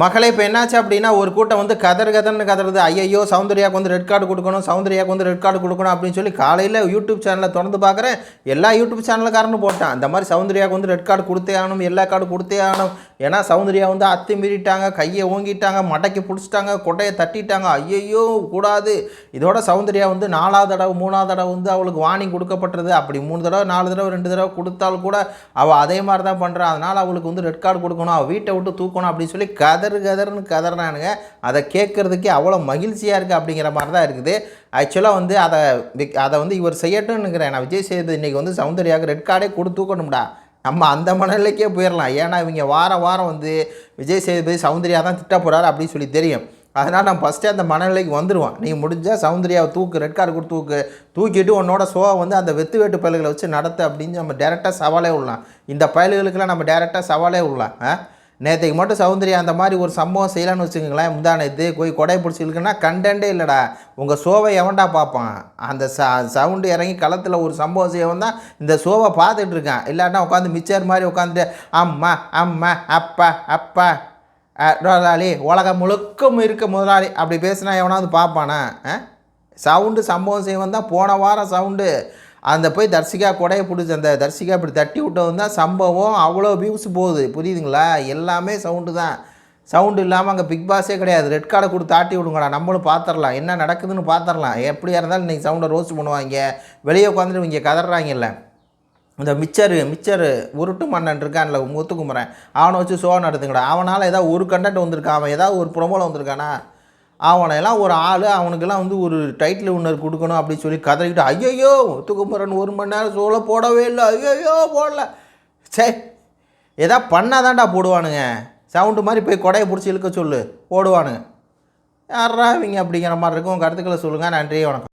மகளே இப்போ என்னாச்சு அப்படின்னா ஒரு கூட்டம் வந்து கதர் கதர்னு கதறது. ஐயையோ சௌந்தர்யாவுக்கு வந்து ரெட் கார்டு கொடுக்கணும் சௌந்தர்யாவுக்கு வந்து ரெட் கார்டு கொடுக்கணும் அப்படின்னு சொல்லி காலையில் யூடியூப் சேனலை திறந்து பார்க்குறேன் எல்லா யூடியூப் சேனலுக்காரனும் போட்டான். இந்த மாதிரி சௌந்தர்யாவுக்கு வந்து ரெட் கார்டு கொடுத்தே ஆகணும் எல்லா கார்டு கொடுத்தே ஆகணும். ஏன்னா சௌந்தர்யா வந்து அத்து மீறிட்டாங்க கையை ஓங்கிட்டாங்க மடக்கி பிடிச்சிட்டாங்க கொட்டையை தட்டிட்டாங்க. ஐயையோ கூடாது. இதோட சௌந்தர்யா வந்து நாலாவது தடவை மூணாவது தடவை வந்து அவளுக்கு வார்னிங் கொடுக்கப்பட்டது. அப்படி மூணு தடவை நாலு தடவை ரெண்டு தடவை கொடுத்தாலும் கூட அவள் அதே மாதிரி தான் பண்ணுறான் அதனால் அவளுக்கு வந்து ரெட் கார்டு கொடுக்கணும். அவள் வீட்டை விட்டு தூக்கணும் அப்படின்னு சொல்லி கதை கதறு கதறுன்னு கதறானுங்க அதை கேட்குறதுக்கே அவ்வளோ மகிழ்ச்சியாக இருக்குது அப்படிங்கிற மாதிரி தான் இருக்குது. ஆக்சுவலாக வந்து அதை அதை வந்து இவர் செய்யட்டும்னுங்கிறேன். நான் விஜய் சேது இன்றைக்கி வந்து சௌந்தர்யாவுக்கு ரெட் கார்டே கொடுத்து தூக்கணும்டா. நம்ம அந்த மனநிலைக்கே போயிடலாம். ஏன்னா இவங்க வார வாரம் வந்து விஜய் சேதுபதி சௌந்தர்யா தான் திட்ட போகிறாரு அப்படின்னு சொல்லி தெரியும். அதனால் நான் ஃபஸ்ட்டே அந்த மனநிலைக்கு வந்துடுவோம் நீ முடிஞ்சால் சௌந்தர்யாவை தூக்கு ரெட் கார்டு கொடுத்து தூக்கு. தூக்கிட்டு உன்னோட ஷோவை வந்து அந்த வெத்து வேட்டு பயல்களை வச்சு நடத்து அப்படின்னு நம்ம டேரெக்டாக சவாலே விடலாம் இந்த பயல்களுக்கெல்லாம் நம்ம டேரெக்டாக சவாலே விடலாம் ஆ? நேற்றுக்கு மட்டும் சௌந்தர்யா அந்த மாதிரி ஒரு சம்பவம் செய்யலான்னு வச்சுக்கோங்களேன். முந்தானத்து போய் கொடை பிடிச்சிருக்குன்னா கண்டென்ட்டே இல்லைடா. உங்கள் ஷோவை எவன்டா பார்ப்பான்? அந்த ச சவுண்டு இறங்கி களத்தில் ஒரு சம்பவம் செய்யவன் தான் இந்த ஷோவை பார்த்துட்டு இருக்கான். இல்லாட்டா உட்காந்து மிச்சர் மாதிரி உட்காந்துட்டு அம்மா அம்மா அப்பா அப்பா முதலாளி உலகம் முழுக்கும் இருக்க முதலாளி. அப்படி பேசினா எவனாவது பார்ப்பானா? சவுண்டு சம்பவம் செய்வன் தான் போன வாரம் சவுண்டு. அந்த போய் தர்சிகா கொடையை பிடிச்சி அந்த தர்சிகா இப்படி தட்டி விட்டவன் தான் சம்பவம் அவ்வளோ வியூஸ் போகுது. புரியுதுங்களா? எல்லாமே சவுண்டு தான். சவுண்டு இல்லாமல் அங்கே பிக் பாஸே கிடையாது. ரெட் கார்டை கொடுத்து ஆட்டி விடுங்கடா. நம்மளும் பார்த்துடலாம் என்ன நடக்குதுன்னு பார்த்துடலாம் எப்படியா இருந்தாலும் இன்றைக்கி சவுண்டை ரோஸ்ட் பண்ணுவாங்க. வெளியே உட்காந்துட்டு இங்கே கதறாங்கல்ல. இந்த மிச்சரு மிச்சரு உருட்டு மன்னன் இருக்கான்ல முத்துக்குமரன். அவனை வச்சு ஷோ நடத்துங்கடா. அவனால் ஏதாவது ஒரு கண்டென்ட் வந்திருக்கான் அவன் ஏதாவது ஒரு ப்ரொமோவில் வந்திருக்கானா? அவனையெல்லாம் ஒரு ஆள் அவனுக்கெல்லாம் வந்து ஒரு டைட்டில் ஒன்று கொடுக்கணும் அப்படின்னு சொல்லி கதறிக்கிட்டு ஐயையோ முத்துக்குமரன் ஒரு மணி நேரம் ஷோவில் போடவே இல்லை. ஐயோ போடல. சே எதா பண்ணாதான்டா போடுவானுங்க. சவுண்டு மாதிரி போய் கொடையை பிடிச்சி இழுக்க சொல்லு போடுவானுங்க. யாரா இவங்க அப்படிங்கிற மாதிரி இருக்கும். உங்கள் கருத்துக்களை சொல்லுங்கள் நன்றி வணக்கம்.